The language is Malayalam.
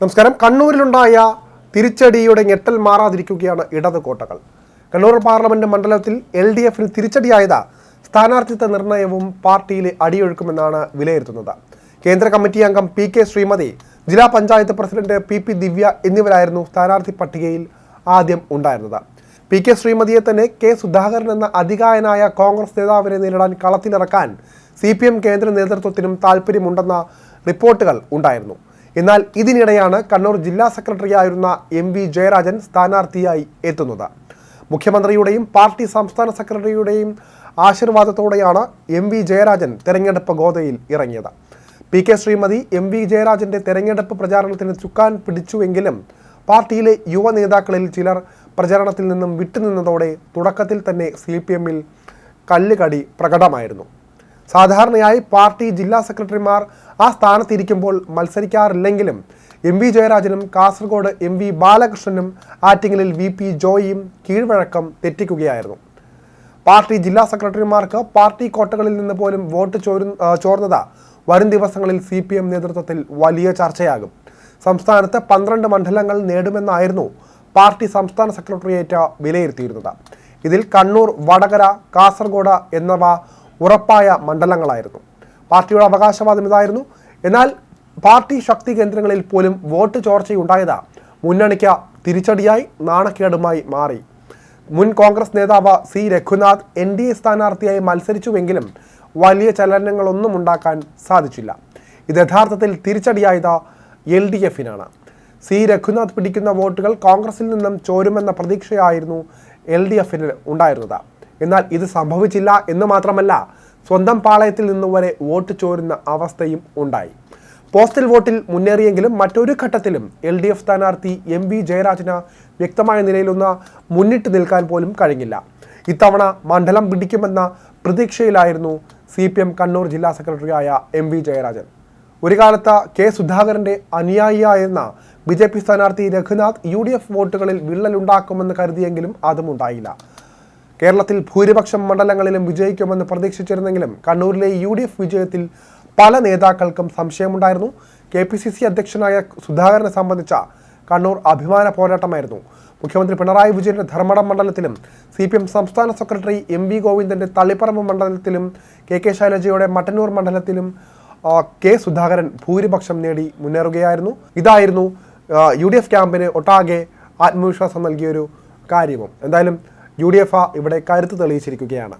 നമസ്കാരം. കണ്ണൂരിലുണ്ടായ തിരിച്ചടിയുടെ ഞെട്ടൽ മാറാതിരിക്കുകയാണ് ഇടത് കോട്ടകൾ. കണ്ണൂർ പാർലമെന്റ് മണ്ഡലത്തിൽ എൽ ഡി എഫിന് തിരിച്ചടിയായത് സ്ഥാനാർത്ഥിത്വ നിർണയവും പാർട്ടിയിലെ അടിയൊഴുക്കുമെന്നാണ് വിലയിരുത്തുന്നത്. കേന്ദ്ര കമ്മിറ്റി അംഗം പി കെ ശ്രീമതി ജില്ലാ panchayat president P P Divya എന്നിവരായിരുന്നു സ്ഥാനാർത്ഥി പട്ടികയിൽ ആദ്യം ഉണ്ടായിരുന്നത്. പി കെ ശ്രീമതിയെ തന്നെ കെ സുധാകരൻ എന്ന അധികായനായ കോൺഗ്രസ് നേതാവിനെ നേരിടാൻ കളത്തിലിറക്കാൻ സി പി എം കേന്ദ്ര നേതൃത്വത്തിനും താൽപ്പര്യമുണ്ടെന്ന റിപ്പോർട്ടുകൾ ഉണ്ടായിരുന്നു. എന്നാൽ ഇതിനിടെയാണ് കണ്ണൂർ ജില്ലാ സെക്രട്ടറിയായിരുന്ന എം വി ജയരാജൻ സ്ഥാനാർത്ഥിയായി എത്തുന്നത്. മുഖ്യമന്ത്രിയുടെയും പാർട്ടി സംസ്ഥാന സെക്രട്ടറിയുടെയും ആശീർവാദത്തോടെയാണ് എം വി ജയരാജൻ തെരഞ്ഞെടുപ്പ് ഗോതയിൽ ഇറങ്ങിയത്. P K Sreemathi M V ജയരാജന്റെ തെരഞ്ഞെടുപ്പ് പ്രചാരണത്തിന് ചുക്കാൻ പിടിച്ചുവെങ്കിലും പാർട്ടിയിലെ യുവ നേതാക്കളിൽ ചിലർ പ്രചാരണത്തിൽ നിന്നും വിട്ടുനിന്നതോടെ തുടക്കത്തിൽ തന്നെ സി പി എമ്മിൽ കല്ലുകടി പ്രകടമായിരുന്നു. സാധാരണയായി പാർട്ടി ജില്ലാ സെക്രട്ടറിമാർ ആ സ്ഥാനത്തിരിക്കുമ്പോൾ മത്സരിക്കാറില്ലെങ്കിലും എം വി ജയരാജനും കാസർഗോഡ് എം വി ബാലകൃഷ്ണനും ആറ്റിങ്ങലിൽ വി പി ജോയിയും കീഴ്വഴക്കം തെറ്റിക്കുകയായിരുന്നു. പാർട്ടി ജില്ലാ സെക്രട്ടറിമാർക്ക് പാർട്ടി കോട്ടകളിൽ നിന്ന് പോലും വോട്ട് ചോരു ചോർന്നത് വരും ദിവസങ്ങളിൽ സി പി എം നേതൃത്വത്തിൽ വലിയ ചർച്ചയാകും. സംസ്ഥാനത്ത് പന്ത്രണ്ട് മണ്ഡലങ്ങൾ നേടുമെന്നായിരുന്നു പാർട്ടി സംസ്ഥാന സെക്രട്ടേറിയറ്റ് വിലയിരുത്തിയിരുന്നത്. ഇതിൽ കണ്ണൂർ വടകര കാസർഗോഡ് എന്നിവ ഉറപ്പായ മണ്ഡലങ്ങളായിരുന്നു. പാർട്ടിയുടെ അവകാശവാദം ഇതായിരുന്നു. എന്നാൽ പാർട്ടി ശക്തി കേന്ദ്രങ്ങളിൽ പോലും വോട്ട് ചോർച്ചയുണ്ടായത് മുന്നണിക്ക് തിരിച്ചടിയായി നാണക്കേടുമായി മാറി. മുൻ കോൺഗ്രസ് നേതാവ് C. Raghunath N D A സ്ഥാനാർത്ഥിയായി മത്സരിച്ചുവെങ്കിലും വലിയ ചലനങ്ങളൊന്നും ഉണ്ടാക്കാൻ സാധിച്ചില്ല. ഇത് യഥാർത്ഥത്തിൽ തിരിച്ചടിയായത് എൽ ഡി എഫിനാണ്. സി. രഘുനാഥ് പിടിക്കുന്ന വോട്ടുകൾ കോൺഗ്രസിൽ നിന്നും ചോരുമെന്ന പ്രതീക്ഷയായിരുന്നു എൽ ഡി എഫിന് ഉണ്ടായിരുന്നത്. എന്നാൽ ഇത് സംഭവിച്ചില്ല എന്ന് മാത്രമല്ല സ്വന്തം പാളയത്തിൽ നിന്ന് വരെ വോട്ട് ചോരുന്ന അവസ്ഥയും ഉണ്ടായി. പോസ്റ്റൽ വോട്ടിൽ മുന്നേറിയെങ്കിലും മറ്റൊരു ഘട്ടത്തിലും എൽ ഡി എഫ് സ്ഥാനാർത്ഥി എം വി ജയരാജന് വ്യക്തമായ നിലയിലൊന്ന് മുന്നിട്ട് നിൽക്കാൻ പോലും കഴിഞ്ഞില്ല. ഇത്തവണ മണ്ഡലം പിടിക്കുമെന്ന പ്രതീക്ഷയിലായിരുന്നു സി പി എം കണ്ണൂർ ജില്ലാ സെക്രട്ടറിയായ എം വി ജയരാജൻ. ഒരു കാലത്ത് കെ സുധാകരന്റെ അനുയായിയായിരുന്ന ബി ജെ പി സ്ഥാനാർത്ഥി രഘുനാഥ് യു ഡി എഫ് വോട്ടുകളിൽ വിള്ളലുണ്ടാക്കുമെന്ന് കരുതിയെങ്കിലും അതും ഉണ്ടായില്ല കേരളത്തിൽ ഭൂരിപക്ഷം മണ്ഡലങ്ങളിലും വിജയിക്കുമെന്ന് പ്രതീക്ഷിച്ചിരുന്നെങ്കിലും കണ്ണൂരിലെ യു ഡി എഫ് വിജയത്തിൽ പല നേതാക്കൾക്കും സംശയമുണ്ടായിരുന്നു. കെ പി സി സി അധ്യക്ഷനായ സുധാകരനെ സംബന്ധിച്ച കണ്ണൂർ അഭിമാന പോരാട്ടമായിരുന്നു. മുഖ്യമന്ത്രി പിണറായി വിജയന്റെ ധർമ്മടം മണ്ഡലത്തിലും സി പി എം സംസ്ഥാന സെക്രട്ടറി എം വി ഗോവിന്ദന്റെ തളിപ്പറമ്പ് മണ്ഡലത്തിലും കെ കെ ശൈലജയുടെ മട്ടന്നൂർ മണ്ഡലത്തിലും കെ സുധാകരൻ ഭൂരിപക്ഷം നേടി മുന്നേറുകയായിരുന്നു. ഇതായിരുന്നു യു ഡി എഫ് ക്യാമ്പിന് ഒട്ടാകെ ആത്മവിശ്വാസം നൽകിയൊരു കാര്യവും. എന്തായാലും യു ഡി എഫ് ഇവിടെ കരുത്ത് തെളിയിച്ചിരിക്കുകയാണ്.